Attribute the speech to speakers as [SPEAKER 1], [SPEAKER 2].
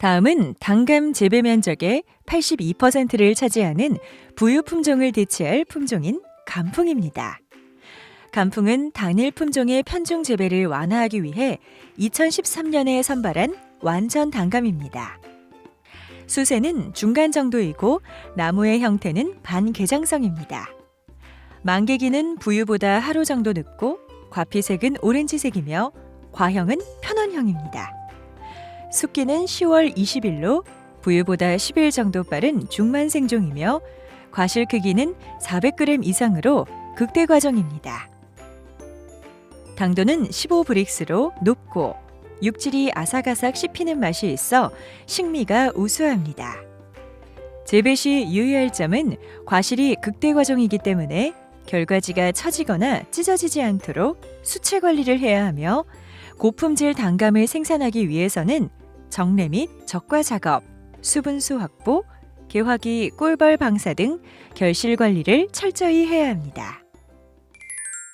[SPEAKER 1] 다음은 단감 재배 면적의 82%를 차지하는 부유 품종을 대체할 품종인 감풍입니다. 감풍은 단일 품종의 편중 재배를 완화하기 위해 2013년에 선발한 완전 단감입니다. 수세는 중간 정도이고 나무의 형태는 반개장성입니다. 만개기는 부유보다 하루 정도 늦고 과피색은 오렌지색이며 과형은 편원형입니다. 숙기는 10월 20일로 부유보다 10일 정도 빠른 중만 생종이며 과실 크기는 400g 이상으로 극대 과정입니다. 당도는 15브릭스로 높고 육질이 아삭아삭 씹히는 맛이 있어 식미가 우수합니다. 재배 시 유의할 점은 과실이 극대 과정이기 때문에 결과지가 처지거나 찢어지지 않도록 수채 관리를 해야 하며 고품질 단감을 생산하기 위해서는 정례 및 적과 작업, 수분수 확보, 개화기 꿀벌 방사 등 결실 관리를 철저히 해야 합니다.